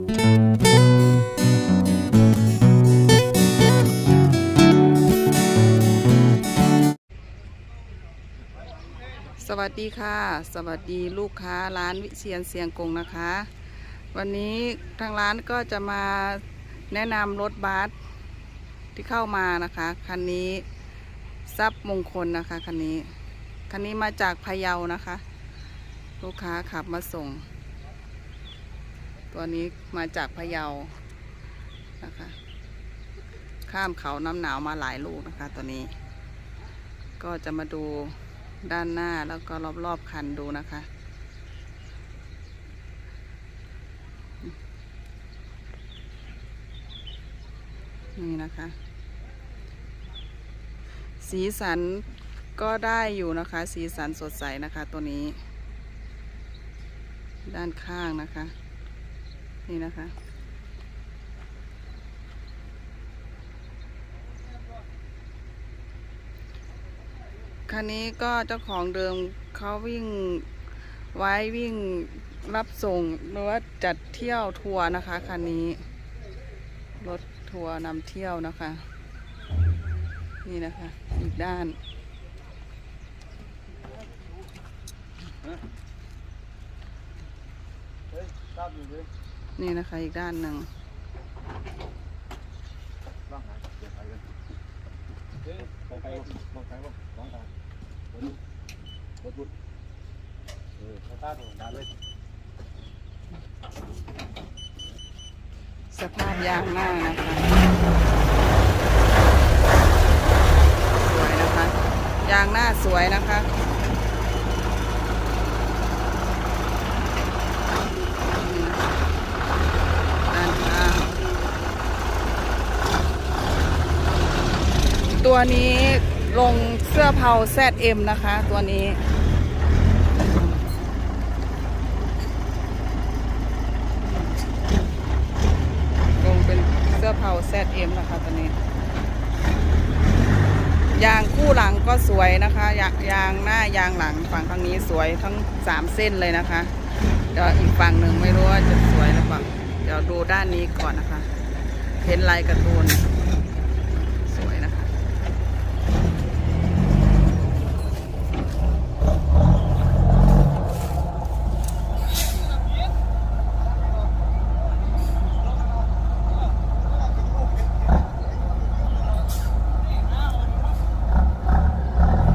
สวัสดีค่ะ สวัสดีลูกค้าร้านวิเชียนเสียงกงนะคะ วันนี้ทางร้านก็จะมาแนะนำรถบัสที่เข้ามานะคะ คันนี้ทรัพย์มงคลนะคะคันนี้ คันนี้มาจากพะเยานะคะ ลูกค้าขับมาส่ง ตัวนี้มาจากพะเยานะคะ ข้ามเขาน้ำหนาวมาหลายลูกนะคะ ตัวนี้ ก็จะมาดูด้านหน้าแล้วก็รอบๆคันดูนะคะ นี่นะคะ สีสันก็ได้อยู่นะคะ สีสันสดใสนะคะตัวนี้ ด้านข้างนะคะ นี่นะคะ คันนี้ก็เจ้าของเดิมเขาวิ่งไว้วิ่งรับส่งหรือว่าจัดเที่ยวทัวร์นะคะคันนี้ รถทัวร์นำเที่ยวนะคะ นี่นะคะ อีกด้าน ออเขาตั้งด่านเลยสภาพยางหน้านะคะสวยนะคะ ยางหน้าสวยนะคะ ด้านข้าง ตัวนี้ลงเสื้อเผา ZM นะคะ ตัวนี้ ลงเป็นเสื้อเผา ZM นะคะตัวนี้ ยางคู่หลังก็สวยนะคะ ยางยางหน้ายางหลังฝั่งทางนี้สวยทั้งสามเส้นเลยนะคะเดี๋ยวอีกฝั่งหนึ่งไม่รู้ว่าจะสวยหรือเปล่าเดี๋ยวดูด้านนี้ก่อนนะคะ เห็นลายการ์ตูนสวยนะคะ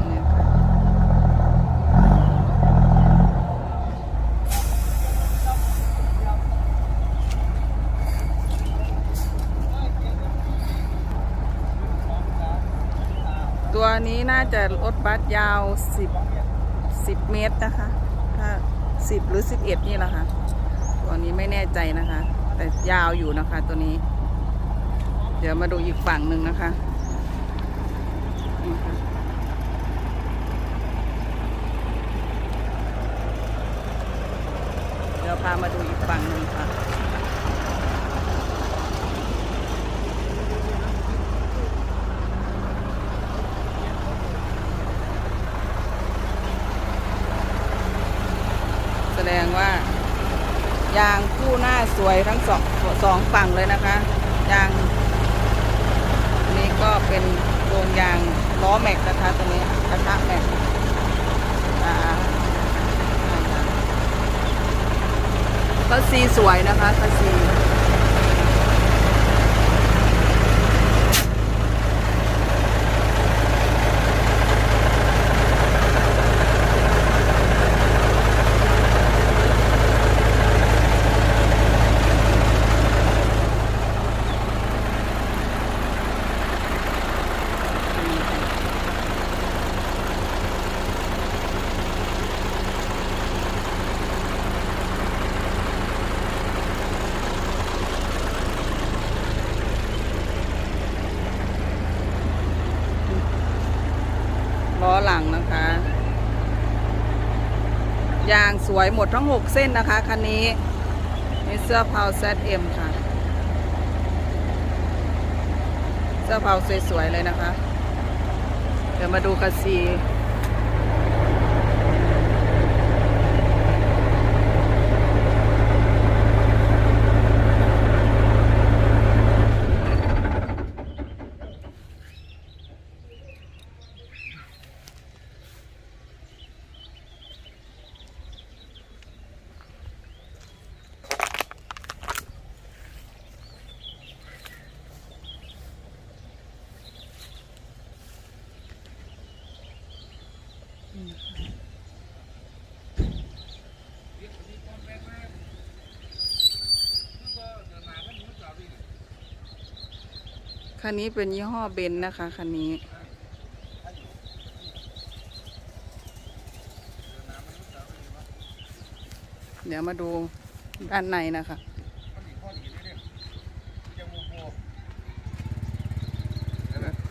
นี่ค่ะตัว นี้น่าจะรถบัสยาว 10 10 เมตรนะคะ ถ้า 10 หรือ 11 นี่แหละค่ะ ตัวนี้ไม่แน่ใจนะคะ แต่ยาวอยู่นะคะตัวนี้ เดี๋ยวมาดูอีกฝั่งหนึ่งนะคะเดี๋ยวพามาดูอีกฝั่งหนึ่งค่ะ แส ดงว่ายางคู่หน้าสวยทั้งสองสองฝั่งเลยนะคะยางอันนี้ก็เป็นโรงยางล้อแม็กนะคะตัวนี้กระทะแม็กก็สซีสวยนะคะก็สซีล้อหลังนะคะ ยางส วยหมดทั้ง 6 เส้นนะคะคันนี้นี่เสื้อเผา ZM ค่ะ เสื้อเผาสวยๆเลยนะคะ เดี๋ยวมาดูคัสซี คันนี้เป็นยี่ห้อเบนซ์นะคะคันนี้ เดี๋ยวมาดูด้านในนะคะ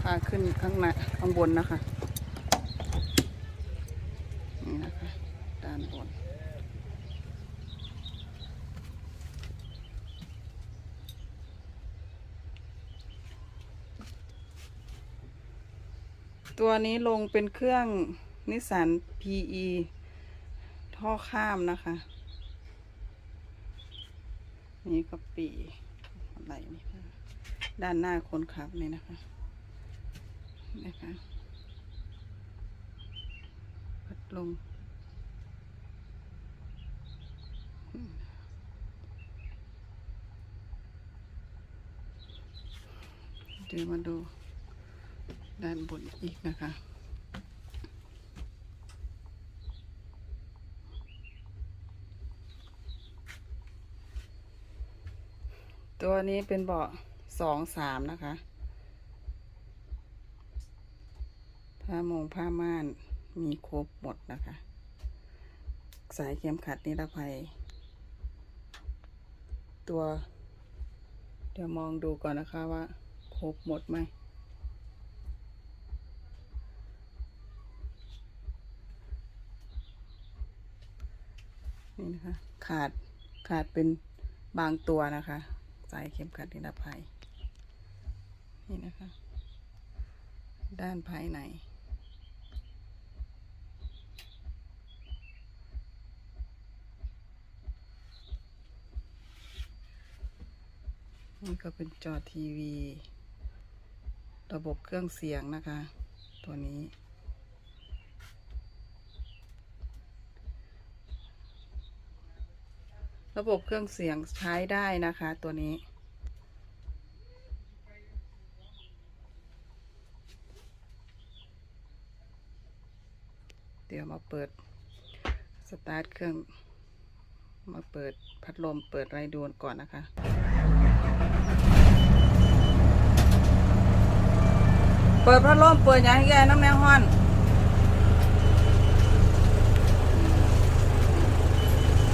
พาขึ้นข้างในข้างบนนะคะ นี่นะคะ ด้านบน ตัวนี้ลงเป็นเครื่องนิสสัน PE ท่อข้ามนะคะ นี่ก็ปีอะไรนี่ด้านหน้าคนขับนี่นะคะนะคะพัดลมเดี๋ยวมาดู ด้านบนอีกนะคะ ตัวนี้เป็นเบาะสองสามนะคะผ้ามงผ้าม่านมีครบหมดนะคะ สายเข็มขัดนิรภัย ตัว เดี๋ยวมองดูก่อนนะคะว่า ครบหมดไหม นี่นะคะ ขาดขาดเป็นบางตัวนะคะสายเข็มขัดนิรภัย นี่นะคะ ด้านภายในนี่ก็เป็นจอทีวี ระบบเครื่องเสียงนะคะ ตัวนี้ ระบบเครื่องเสียงใช้ได้นะคะตัวนี้ เดี๋ยวมาเปิด สตาร์ทเครื่อง มาเปิดพัดลมเปิดไรดูนก่อนนะคะเปิดพัดลมเปิดยางให้แกน้ำแนวห้อน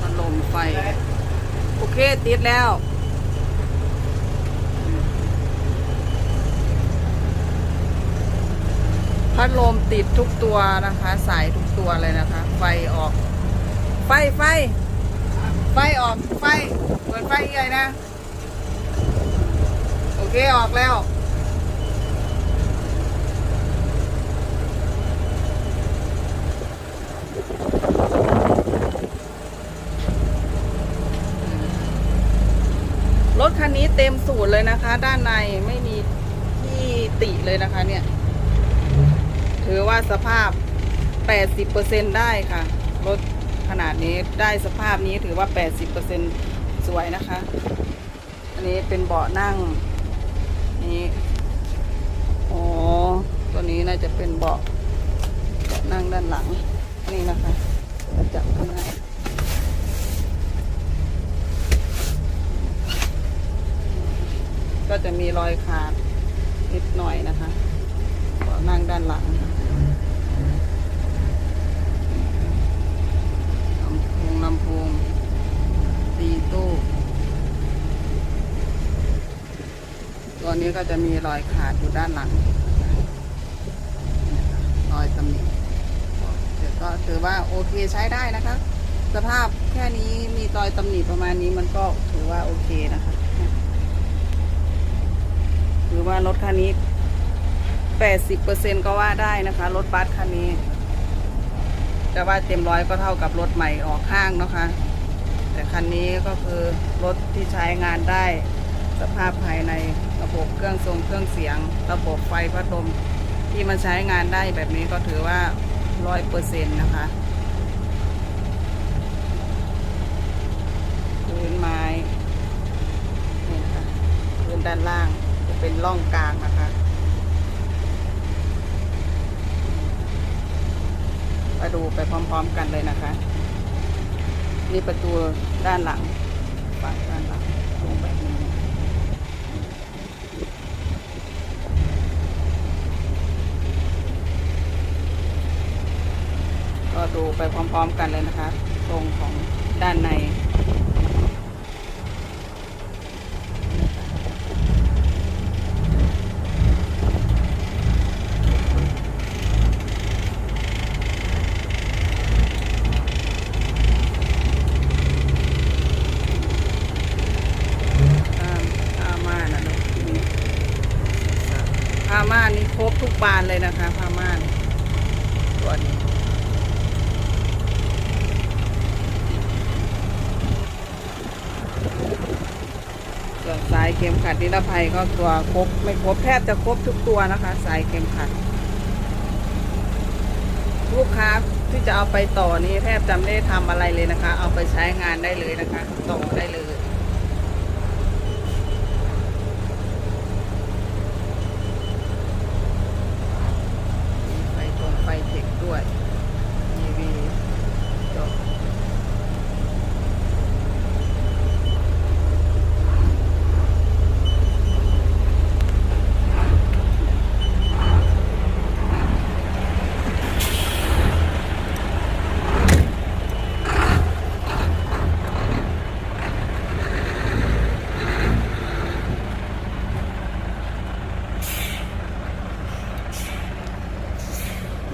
พัดลมไฟ โอเค ติดแล้ว พัดลมติดทุกตัวนะคะ สายทุกตัวเลยนะคะ ไฟออก ไฟไฟ ไฟออก ไฟ เปิดไฟใหญ่นะ โอเคออกแล้ว นี้เต็มสูตรเลยนะคะ ด้านในไม่มีที่ติเลยนะคะเนี่ย ถือว่าสภาพ 80%ได้ค่ะ รถขนาดนี้ได้สภาพนี้ถือว่า 80%สวยนะคะ อันนี้เป็นเบาะนั่งนี่อ๋อตัวนี้น่าจะเป็นเบาะเบาะนั่งด้านหลังนี่นะคะจับข้างใน ก็จะมีรอยขาดนิดหน่อยนะคะนั่งด้านหลังลำโพงลำโพงตีตู้ตัวนี้ก็จะมีรอยขาดอยู่ด้านหลัง รอยตำหนิก็ถือว่าโอเคใช้ได้นะคะ สภาพแค่นี้มีรอยตำหนิประมาณนี้มันก็ถือว่าโอเคนะคะ หรือว่ารถคันนี้80%ก็ว่าได้นะคะ รถบัสคันนี้แต่ว่าเต็มร้อยก็เท่ากับรถใหม่ออกข้างนะคะ แต่คันนี้ก็คือรถที่ใช้งานได้ สภาพภายในระบบเครื่องทรงเครื่องเสียง ระบบไฟพัดลมที่มันใช้งานได้แบบนี้ก็ถือว่าร้อยเปอร์เซ็นต์นะคะพื้นไม้นี่นะคะพื้นด้านล่าง เป็นร่องกลางนะคะ มาดูไปพร้อมๆกันเลยนะคะ นี่ประตูด้านหลังฝั่งด้านหลังตรงแบบนี้ก็ดูไปพร้อมๆกันเลยนะคะ ตรงของด้านใน บานเลยนะคะผ้าม่านตัวนี้ส่วนสายเข็มขัดนิรภัยก็ตัวครบไม่ครบแทบจะครบทุกตัวนะคะ สายเข็มขัด ลูกค้าที่จะเอาไปต่อนี่แทบจะไม่ได้ทำอะไรเลยนะคะ เอาไปใช้งานได้เลยนะคะ ต่อได้เลย มีไฟตรงไฟเทคด้วยทีวีจบ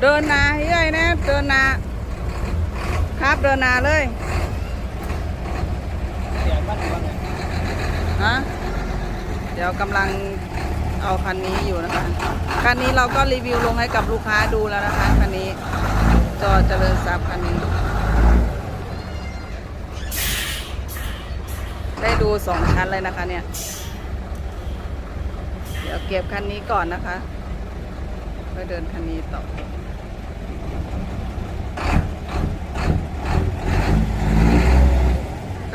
เดินหนาเฮ้ยนะเดินหนาครับเดินหนาเลยเสียงบ้านอยู่บ้านไหนฮะเดี๋ยวกำลังเอาคันนี้อยู่นะคะ คันนี้เราก็รีวิวลงให้กับลูกค้าดูแล้วนะคะคันนี้จอเจริญทรัพย์คันนี้ ได้ดูสองคันเลยนะคะเนี่ย เดี๋ยวเก็บคันนี้ก่อนนะคะไปเดินคันนี้ต่อ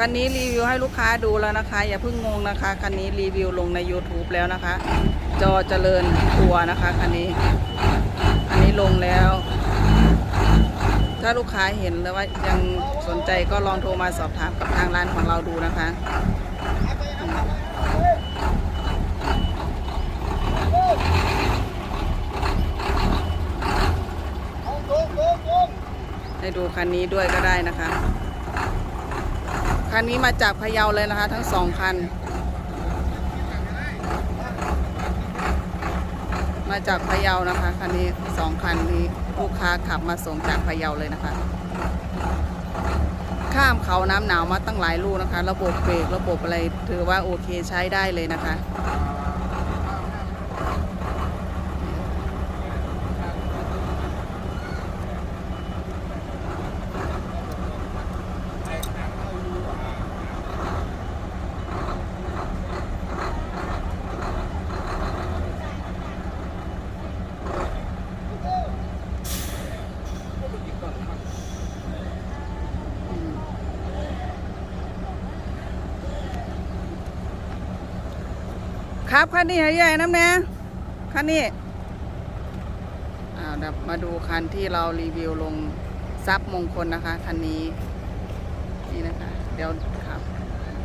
คันนี้รีวิวให้ลูกค้าดูแล้วนะคะ อย่าเพิ่งงงนะคะ คันนี้รีวิวลงใน YouTube แล้วนะคะ จอเจริญตัวนะคะคันนี้ อันนี้ลงแล้ว ถ้าลูกค้าเห็นแล้วว่ายังสนใจก็ลองโทรมาสอบถามกับทางร้านของเราดูนะคะให้ดูคันนี้ด้วยก็ได้นะคะ คันนี้มาจากพะเยาเลยนะคะ ทั้งสองคัน มาจากพะเยานะคะคันนี้สองคันนี้ลูกค้าขับมาส่งจากพะเยาเลยนะคะ ข้ามเขาน้ำหนาวมาตั้งหลายลูกนะคะ ระบบเบรกระบบอะไรถือว่าโอเคใช้ได้เลยนะคะ ครับคันนี้ให้ใหญ่น้ำแน่คันนี้อ้าเดี๋ยวมาดูคันที่เรารีวิวลงซับมงคลนะคะคันนี้นี่นะคะ เดี๋ยวครับ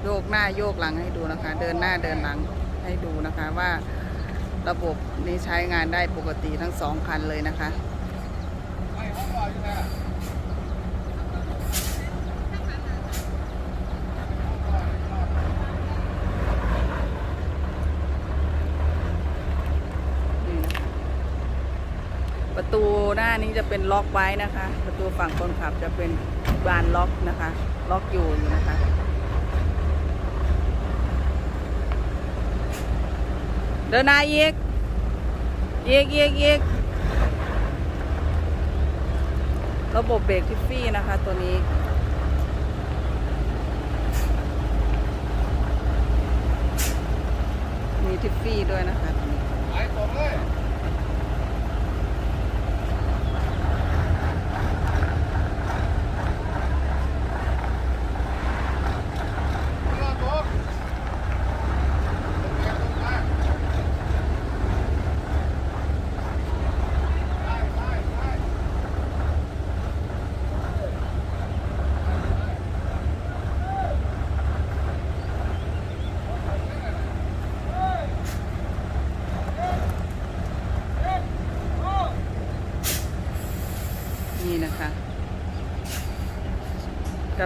โยกหน้าโยกหลังให้ดูนะคะ เดินหน้าเดินหลังให้ดูนะคะว่าระบบนี้ใช้งานได้ปกติทั้งสองคันเลยนะคะ นี่นะคะประตูหน้านี้ จะเป็นล็อกไว้นะคะ ประตูฝั่งคนขับจะเป็นบานล็อกนะคะ ล็อกอยู่อยู่นะคะเดินหน้าอีกอีกอีกอีกระบบเบรกทิฟฟี่นะคะ ตัวนี้มีทิฟฟี่ด้วยนะคะตัวนี้ไอ้ตรงเลย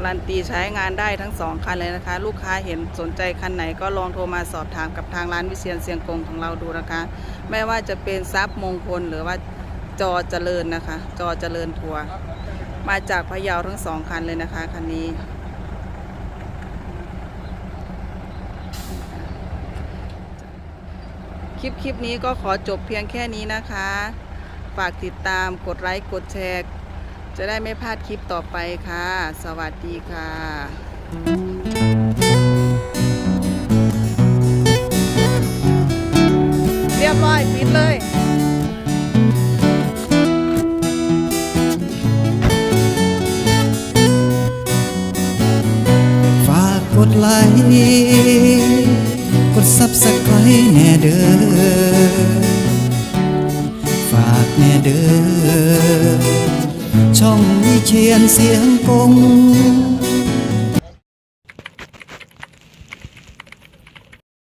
การันตีใช้งานได้ทั้งสองคันเลยนะคะ ลูกค้าเห็นสนใจคันไหนก็ลองโทรมาสอบถามกับทางร้านวิเชียนเสียงกงของเราดูนะคะ ไม่ว่าจะเป็นซับมงคลหรือว่าจอเจริญนะคะ จอเจริญทัวร์มาจากพะเยาทั้งสองคันเลยนะคะคันนี้ คลิปคลิปนี้ก็ขอจบเพียงแค่นี้นะคะ ฝากติดตามกดไลค์กดแชร์ จะได้ไม่พลาดคลิปต่อไปค่ะ สวัสดีค่ะเรียบร้อยปิดเลย เชียนเสียงกง